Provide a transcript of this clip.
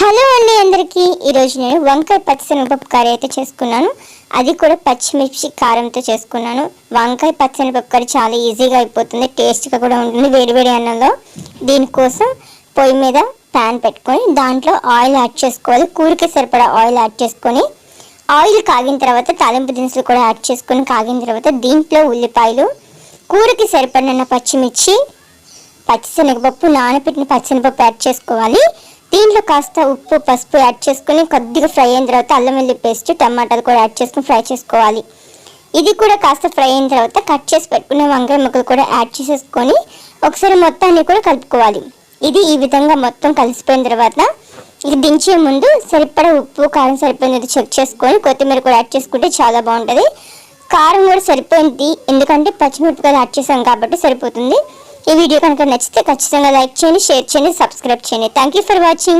Hello అండి అందరికీ. ఈరోజు నేను వంకాయ పచ్చిశనగపప్పు కర్రీ అయితే చేసుకున్నాను. అది కూడా పచ్చిమిర్చి కారంతో చేసుకున్నాను. వంకాయ పచ్చిశనగపప్పు కర్రీ చాలా ఈజీగా అయిపోతుంది టేస్ట్గా కూడా ఉంటుంది వేడివేడి అన్నంలో. దీనికోసం పొయ్యి మీద ప్యాన్ పెట్టుకొని దాంట్లో ఆయిల్ యాడ్ చేసుకోవాలి. కూరకి సరిపడా ఆయిల్ యాడ్ చేసుకొని ఆయిల్ కాగిన తర్వాత తాలింపు దినుసులు కూడా యాడ్ చేసుకొని కాగిన తర్వాత దీంట్లో ఉల్లిపాయలు కూరకి సరిపడిన పచ్చిమిర్చి పచ్చిశనగపప్పు నానబెట్టిన పచ్చిశనగపప్పు యాడ్ చేసుకోవాలి. దీంట్లో కాస్త ఉప్పు పసుపు యాడ్ చేసుకుని కొద్దిగా ఫ్రై అయిన తర్వాత అల్లం వెల్లి పేస్ట్ టమాటాలు కూడా యాడ్ చేసుకుని ఫ్రై చేసుకోవాలి. ఇది కూడా కాస్త ఫ్రై అయిన తర్వాత కట్ చేసి పెట్టుకున్న వంకాయ ముక్కలు కూడా యాడ్ చేసేసుకొని ఒకసారి మొత్తాన్ని కూడా కలుపుకోవాలి. ఇది ఈ విధంగా మొత్తం కలిసిపోయిన తర్వాత ఇది దించే ముందు సరిపడా ఉప్పు కారం సరిపోయింది చెక్ చేసుకొని కొత్తిమీర కూడా యాడ్ చేసుకుంటే చాలా బాగుంటుంది. కారం కూడా సరిపోయింది ఎందుకంటే పచ్చిమిరపకాయలు యాడ్ చేసాం కాబట్టి సరిపోతుంది. ఈ వీడియో కనుక నచ్చితే ఖచ్చితంగా లైక్ చేయండి షేర్ చేయండి సబ్స్క్రైబ్ చేయండి. Thank you for watching